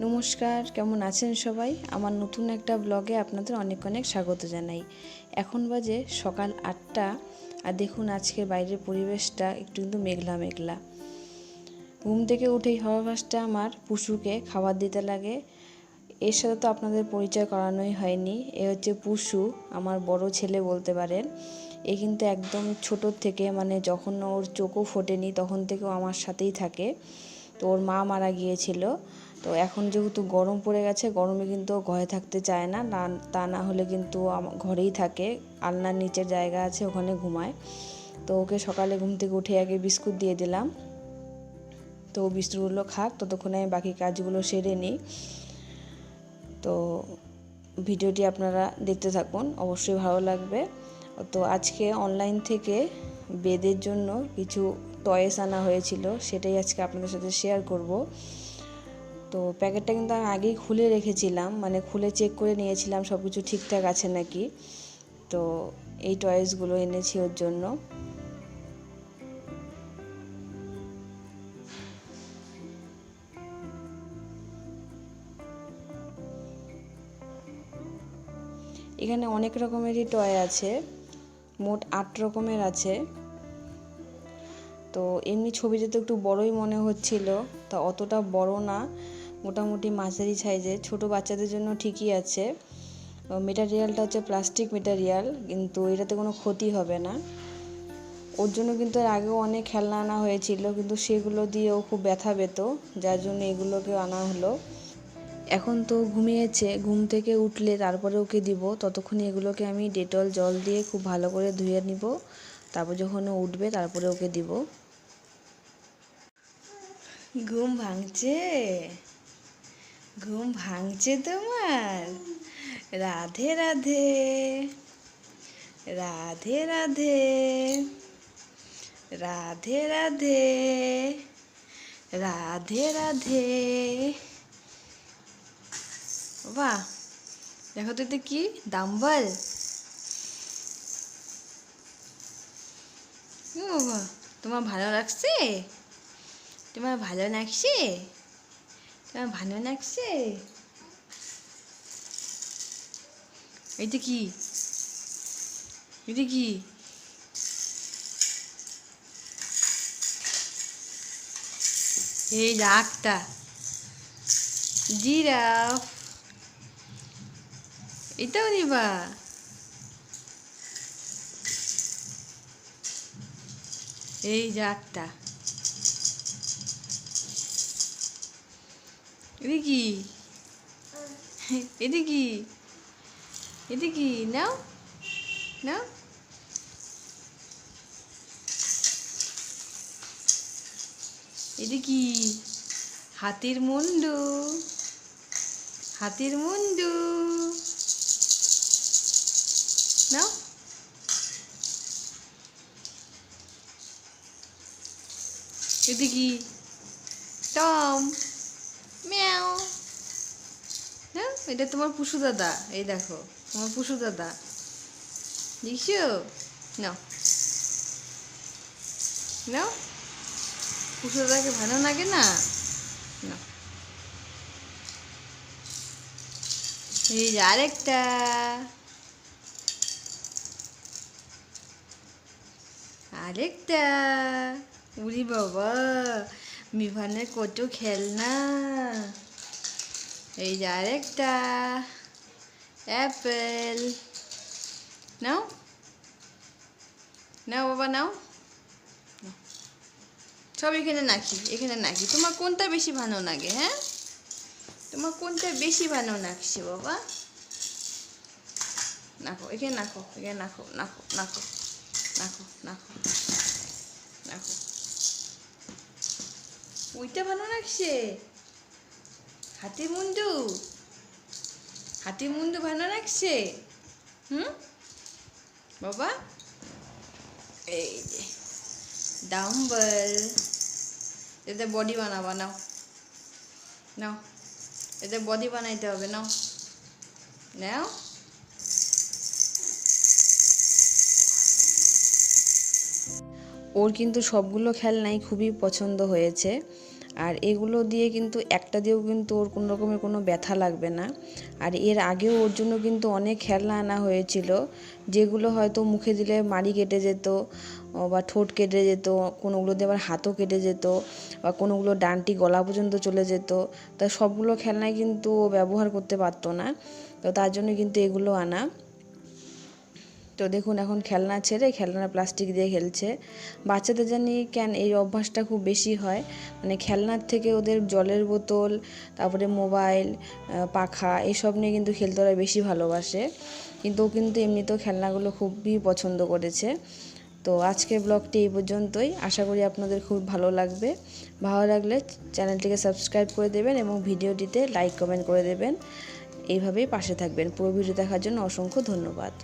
নমস্কার, কেমন আছেন সবাই? আমার নতুন একটা ব্লগে আপনাদের অনেক অনেক স্বাগত জানাই। এখন বাজে সকাল আটটা, আর দেখুন আজকের বাইরের পরিবেশটা একটু কিন্তু মেঘলা মেঘলা। ঘুম থেকে উঠেই হওয়াভাসটা আমার পুষুকে খাবার দিতে লাগে। এর সাথে তো আপনাদের পরিচয় করানোই হয়নি। এ হচ্ছে পুষু আমার বড় ছেলে বলতে পারেন। এ কিন্তু একদম ছোটোর থেকে মানে যখন ওর চোখও ফোটেনি তখন থেকেও আমার সাথেই থাকে। তো ওর মা মারা গিয়েছিল। তো এখন যেহেতু গরম পড়ে গেছে, গরমে কিন্তু ঘরে থাকতে চায় না। না, তা না হলে কিন্তু ঘরেই থাকে। আলনার নিচের জায়গা আছে, ওখানে ঘুমায়। তো ওকে সকালে ঘুম থেকে উঠে আগে বিস্কুট দিয়ে দিলাম। তো ও বিস্কুটগুলো খাক, ততক্ষণে আমি বাকি কাজগুলো সেরে নিই। তো ভিডিওটি আপনারা দেখতে থাকুন, অবশ্যই ভালো লাগবে। তো আজকে অনলাইন থেকে বেদের জন্য কিছু টয়েস আনা হয়েছিল, সেটাই আজকে আপনাদের সাথে শেয়ার করব। তো প্যাকেটটা কিন্তু আমি আগেই খুলে রেখেছিলাম মানে খুলে চেক করে নিয়েছিলাম সব কিছু ঠিকঠাক আছে নাকি। তো এই টয়েসগুলো এনেছি ওর জন্য। এখানে অনেক রকমেরই টয় আছে, মোট আট রকমের আছে। তো এমনি ছবিটা তো একটু বড়ই মনে হচ্ছিল, তা অতটা বড় না। মোটামুটি মাঝারি সাইজের, ছোট বাচ্চাদের জন্য ঠিকই আছে। মেটারিয়ালটা হচ্ছে প্লাস্টিক মেটারিয়াল, কিন্তু এটাতে কোনো ক্ষতি হবে না। ওর জন্য কিন্তু এর আগেও অনেক খেলনা আনা হয়েছিল, কিন্তু সেগুলো দিয়ে ও খুব ব্যথা পেত, যার জন্য এগুলোকে আনা হলো। এখন তো ঘুমিয়েছে, ঘুম থেকে উঠলে তারপরে ওকে দিব। ততক্ষণে এগুলোকে আমি ডেটল জল দিয়ে খুব ভালো করে ধুয়ে নিব। তারপর যখন ও উঠবে, তারপরে ওকে দিব। ঘুম ভাঙছে? ঘুম ভাঙছে তোমার? রাধে রাধে রাধে রাধে রাধে রাধে রাধে রাধে। বাহ, দেখো তো এটা কি? দাম্বল। বাবা, তোমার ভালো লাগছে? তোমার ভালো লাগছে? তোমার ভালো লাগছে এটা কি এটা কি এই রাগটা জিরাফ এটাও নিবা এই জাতটা এটা কি এটা কি এটা কি নাও। নাও। কি হাতির মুন্ডু। হাতির মুন্ডু। নাও। এদিকে। টম। ম্যাও। হ্যাঁ এটা তোমার পুষু দাদা। এই দেখো, তোমার পুষু দাদা। দেখছ নাও। নাও। পুষু দাদাকে ভালো লাগে না? নাও। এই যে আরেকটা। আরেকটা। উরি বাবা। বিভানের কত খেলনা। এই যে আরেকটা। অ্যাপেল। নাও। নাও বাবা, নাও। নাও। সব এখানে নাকি এখানে নাকি। তোমার কোনটা বেশি ভালো লাগে হ্যাঁ? তোমার কোনটা বেশি ভালো লাগছে বাবা? নাখো এখানে নাখো এখানে নাখো নাখো নাখো নাখো নাখো নাখো ওইটা ভালো লাগছে? হাতি মুন্ডু হাতি মুন্ডু ভালো লাগছে? হুম? বাবা? এই যে, ডাম্বল। এতে বডি বানাবা, নাও। নাও। এতে বডি বানাইতে হবে, নাও। নাও। ওর কিন্তু সবগুলো খেলনাই খুবই পছন্দ হয়েছে। আর এগুলো দিয়ে কিন্তু একটা দিয়েও কিন্তু ওর কোনো রকমের কোনো ব্যথা লাগবে না। আর এর আগেও ওর জন্য কিন্তু অনেক খেলনা আনা হয়েছিল, যেগুলো হয়তো মুখে দিলে মাড়ি কেটে যেত বা ঠোঁট কেটে যেত, কোনোগুলো দিয়ে আবার হাতও কেটে যেত, বা কোনোগুলো ডানটি গলা পর্যন্ত চলে যেত। তা সবগুলো খেলনাই কিন্তু ও ব্যবহার করতে পারতো না। তো তার জন্য কিন্তু এগুলো আনা। তো দেখুন, এখন খেলনা ছেড়ে খেলনা প্লাস্টিক দিয়ে খেলছে। বাচ্চাদের জানি কেন এই অভ্যাসটা খুব বেশি হয়। মানে খেলনার থেকে ওদের জলের বোতল, তারপরে মোবাইল পাখা, এসব নিয়ে কিন্তু খেলতে ওরা বেশি ভালোবাসে। কিন্তু ও কিন্তু এমনিতেও খেলনাগুলো খুবই পছন্দ করেছে। তো আজকের ব্লগটি এই পর্যন্তই। আশা করি আপনাদের খুব ভালো লাগবে। ভালো লাগলে চ্যানেলটিকে সাবস্ক্রাইব করে দেবেন এবং ভিডিওটিতে লাইক কমেন্ট করে দেবেন। এইভাবেই পাশে থাকবেন। পুরো ভিডিও দেখার জন্য অসংখ্য ধন্যবাদ।